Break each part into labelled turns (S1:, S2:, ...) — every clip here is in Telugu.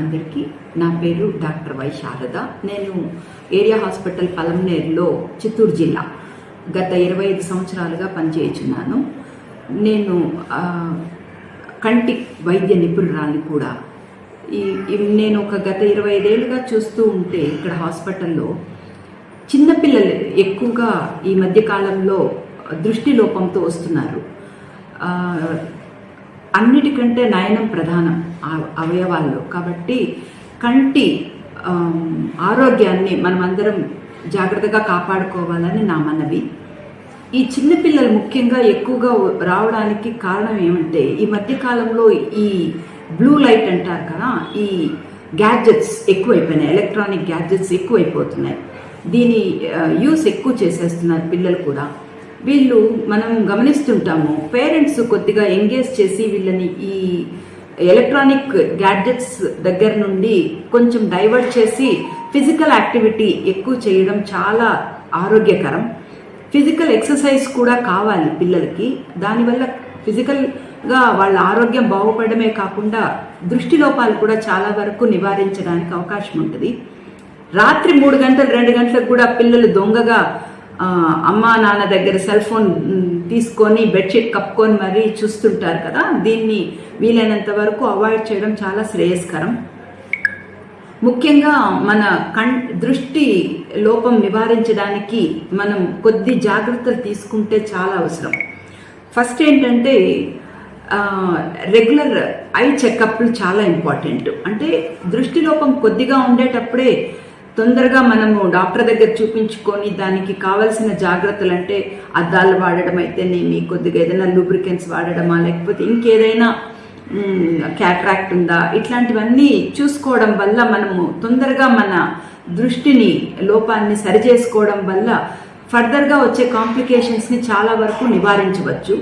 S1: అందరికీ నా పేరు డాక్టర్ వై శారద. నేను ఏరియా హాస్పిటల్ పలంనేరులో చిత్తూరు జిల్లా గత ఇరవై ఐదు సంవత్సరాలుగా పనిచేయుచున్నాను. నేను కంటి వైద్య నిపుణురాలు కూడా. ఈ నేను ఒక గత ఇరవై ఐదేళ్ళుగా చూస్తూ ఉంటే ఇక్కడ హాస్పిటల్లో చిన్నపిల్లలు ఎక్కువగా ఈ మధ్యకాలంలో దృష్టి లోపంతో వస్తున్నారు. అన్నిటికంటే నయనం ప్రధానం ఆ- అవయవాల్లో. కాబట్టి కంటి ఆరోగ్యాన్ని మనమందరం జాగ్రత్తగా కాపాడుకోవాలని నా మనవి. ఈ చిన్నపిల్లలు ముఖ్యంగా ఎక్కువగా రావడానికి కారణం ఏమంటే ఈ మధ్యకాలంలో ఈ బ్లూ లైట్ అంటారు కదా ఈ గ్యాడ్జెట్స్ ఎక్కువైపోయినాయి ఎలక్ట్రానిక్ గ్యాడ్జెట్స్ ఎక్కువైపోతున్నాయి. దీని యూస్ ఎక్కువ చేసేస్తున్నారు పిల్లలు కూడా. వీళ్ళు మనం గమనిస్తుంటాము. పేరెంట్స్ కొద్దిగా ఎంగేజ్ చేసి వీళ్ళని ఈ ఎలక్ట్రానిక్ గ్యాడ్జెట్స్ దగ్గర నుండి కొంచెం డైవర్ట్ చేసి ఫిజికల్ యాక్టివిటీ ఎక్కువ చేయడం చాలా ఆరోగ్యకరం. ఫిజికల్ ఎక్సర్సైజ్ కూడా కావాలి పిల్లలకి. దానివల్ల ఫిజికల్గా వాళ్ళ ఆరోగ్యం బాగుపడమే కాకుండా దృష్టి లోపాలు కూడా చాలా వరకు నివారించడానికి అవకాశం ఉంటుంది. రాత్రి మూడు గంటలు రెండు గంటలకు కూడా పిల్లలు దొంగగా అమ్మా నాన్న దగ్గర సెల్ ఫోన్ తీసుకొని బెడ్షీట్ కప్పుకొని మరీ చూస్తుంటారు కదా దీన్ని వీలైనంత వరకు అవాయిడ్ చేయడం చాలా శ్రేయస్కరం. ముఖ్యంగా మన కన్ దృష్టి లోపం నివారించడానికి మనం కొద్ది జాగ్రత్తలు తీసుకుంటే చాలా అవసరం. ఫస్ట్ ఏంటంటే రెగ్యులర్ ఐ చెకప్లు చాలా ఇంపార్టెంట్. అంటే దృష్టి లోపం కొద్దిగా ఉండేటప్పుడే తొందరగా మనము డాక్టర్ దగ్గర చూపించుకొని దానికి కావలసిన జాగ్రత్తలు అంటే అద్దాలు వాడడం అయితేనేమి కొద్దిగా ఏదైనా లూబ్రికెంట్స్ వాడడమా లేకపోతే ఇంకేదైనా క్యాట్రాక్ట్ ఉందా? ఇట్లాంటివన్నీ చూసుకోవడం వల్ల మనము తొందరగా మన దృష్టిని లోపాన్ని సరిచేసుకోవడం వల్ల ఫర్దర్గా వచ్చే కాంప్లికేషన్స్ని చాలా వరకు నివారించవచ్చు.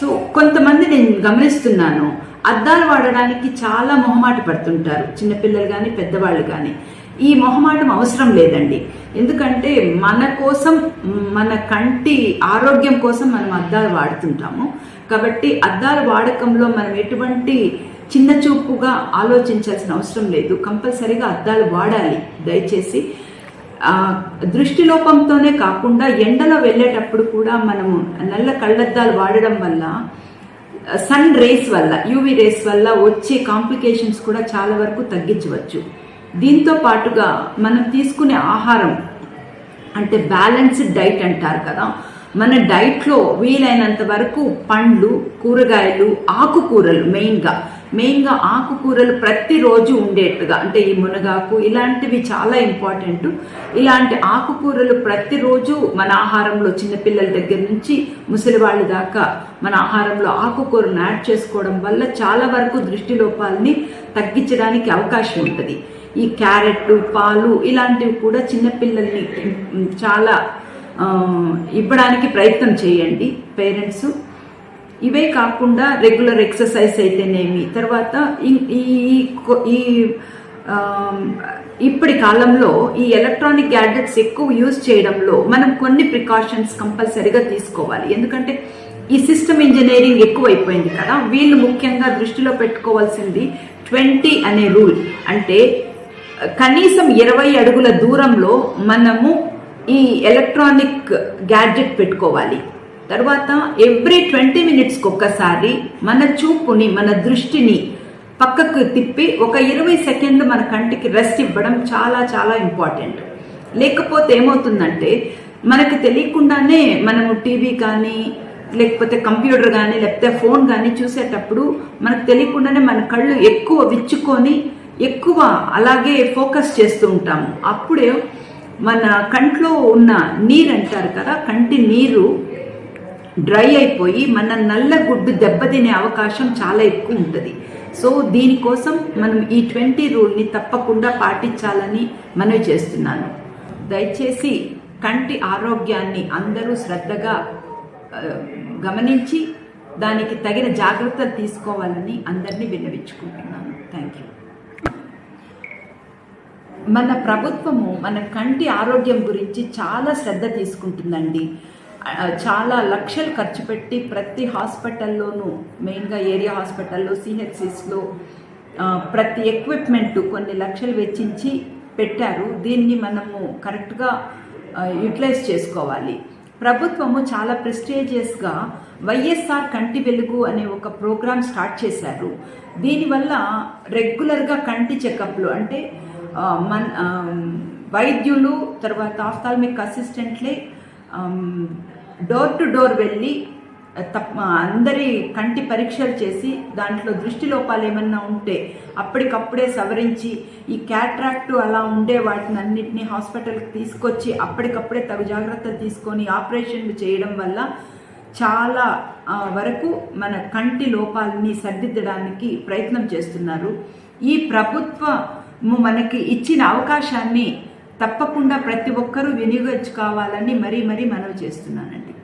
S1: సో కొంతమంది నేను గమనిస్తున్నాను అద్దాలు వాడడానికి చాలా మొహమాట పడుతుంటారు. చిన్నపిల్లలు కానీ పెద్దవాళ్ళు కానీ ఈ మొహమాటం అవసరం లేదండి. ఎందుకంటే మన కోసం మన కంటి ఆరోగ్యం కోసం మనం అద్దాలు వాడుతుంటాము. కాబట్టి అద్దాల వాడకంలో మనం ఎటువంటి చిన్న చూపుగా ఆలోచించాల్సిన అవసరం లేదు. కంపల్సరీగా అద్దాలు వాడాలి. దయచేసి దృష్టి లోపంతోనే కాకుండా ఎండలో వెళ్ళేటప్పుడు కూడా మనము నల్ల కళ్ళద్దాలు వాడడం వల్ల సన్ రేస్ వల్ల యూవి రేస్ వల్ల వచ్చే కాంప్లికేషన్స్ కూడా చాలా వరకు తగ్గించవచ్చు. దీంతో పాటుగా మనం తీసుకునే ఆహారం అంటే బ్యాలెన్స్డ్ డైట్ అంటారు కదా. మన డైట్లో వీలైనంత వరకు పండ్లు కూరగాయలు ఆకుకూరలు మెయిన్గా మెయిన్గా ఆకుకూరలు ప్రతిరోజు ఉండేట్టుగా అంటే ఈ మునగాకు ఇలాంటివి చాలా ఇంపార్టెంట్. ఇలాంటి ఆకుకూరలు ప్రతిరోజు మన ఆహారంలో చిన్నపిల్లల దగ్గర నుంచి ముసలి వాళ్ళ దాకా మన ఆహారంలో ఆకుకూరను యాడ్ చేసుకోవడం వల్ల చాలా వరకు దృష్టి లోపాలని తగ్గించడానికి అవకాశం ఉంటుంది. ఈ క్యారెట్ పాలు ఇలాంటివి కూడా చిన్నపిల్లల్ని చాలా ఇవ్వడానికి ప్రయత్నం చేయండి పేరెంట్స్. ఇవే కాకుండా రెగ్యులర్ ఎక్సర్సైజ్ అయితేనేమి తర్వాత ఈ- ఈ ఇప్పటి కాలంలో ఈ ఎలక్ట్రానిక్ గ్యాడ్జెట్స్ ఎక్కువ యూజ్ చేయడంలో మనం కొన్ని ప్రికాషన్స్ కంపల్సరీగా తీసుకోవాలి. ఎందుకంటే ఈ సిస్టమ్ ఇంజనీరింగ్ ఎక్కువైపోయింది కదా వీళ్ళు ముఖ్యంగా దృష్టిలో పెట్టుకోవాల్సింది ట్వంటీ అనే రూల్. అంటే కనీసం ఇరవై అడుగుల దూరంలో మనము ఈ ఎలక్ట్రానిక్ గ్యాడ్జెట్ పెట్టుకోవాలి. తర్వాత ఎవ్రీ ట్వంటీ మినిట్స్కి ఒక్కసారి మన చూపుని మన దృష్టిని పక్కకు తిప్పి ఒక ఇరవై సెకండ్లు మన కంటికి రెస్ట్ ఇవ్వడం చాలా చాలా ఇంపార్టెంట్. లేకపోతే ఏమవుతుందంటే మనకు తెలియకుండానే మనము టీవీ కానీ లేకపోతే కంప్యూటర్ కానీ లేకపోతే ఫోన్ కానీ చూసేటప్పుడు మనకు తెలియకుండానే మన కళ్ళు ఎక్కువ విచ్చుకొని ఎక్కువ అలాగే ఫోకస్ చేస్తూ ఉంటాము అప్పుడే మన కంట్లో ఉన్న నీరు అంటారు కదా కంటి నీరు డ్రై అయిపోయి మన నల్ల గుడ్డు దెబ్బతినే అవకాశం చాలా ఎక్కువ ఉంటుంది. సో దీనికోసం మనం ఈ ట్వంటీ రూల్ని తప్పకుండా పాటించాలని మనవి చేస్తున్నాను. దయచేసి కంటి ఆరోగ్యాన్ని అందరూ శ్రద్ధగా గమనించి దానికి తగిన జాగ్రత్తలు తీసుకోవాలని అందరినీ విన్నవించుకుంటున్నాను. థ్యాంక్ యూ మన ప్రభుత్వము మన కంటి ఆరోగ్యం గురించి చాలా శ్రద్ధ తీసుకుంటుందండి. చాలా లక్షలు ఖర్చు పెట్టి ప్రతి హాస్పిటల్లోనూ మెయిన్గా ఏరియా హాస్పిటల్లో సిహెచ్సిస్లో ప్రతి ఎక్విప్మెంట్ కొన్ని లక్షలు వెచ్చించి పెట్టారు. దీన్ని మనము కరెక్ట్గా యూటిలైజ్ చేసుకోవాలి. ప్రభుత్వము చాలా ప్రెస్టేజియస్గా వైఎస్ఆర్ కంటి వెలుగు అనే ఒక ప్రోగ్రామ్ స్టార్ట్ చేశారు. దీనివల్ల రెగ్యులర్గా కంటి చెకప్లు అంటే మన వైద్యులు తర్వాత ఆఫ్థాల్మిక్ అసిస్టెంట్లే డోర్ టు డోర్ వెళ్ళి తప్ప అందరి కంటి పరీక్షలు చేసి దాంట్లో దృష్టి లోపాలు ఏమన్నా ఉంటే అప్పటికప్పుడే సవరించి ఈ క్యాట్రాక్ట్ అలా ఉండే వాటిని అన్నింటినీ హాస్పిటల్కి తీసుకొచ్చి అప్పటికప్పుడే తగు జాగ్రత్తలు తీసుకొని ఆపరేషన్లు చేయడం వల్ల చాలా వరకు మన కంటి లోపాలని సర్దిద్దడానికి ప్రయత్నం చేస్తున్నారు. ఈ ప్రభుత్వ మనకి ఇచ్చిన అవకాశాన్ని తప్పకుండా ప్రతి ఒక్కరూ వినియోగించుకోవాలని మరీ మరీ మనవి చేస్తున్నానండి.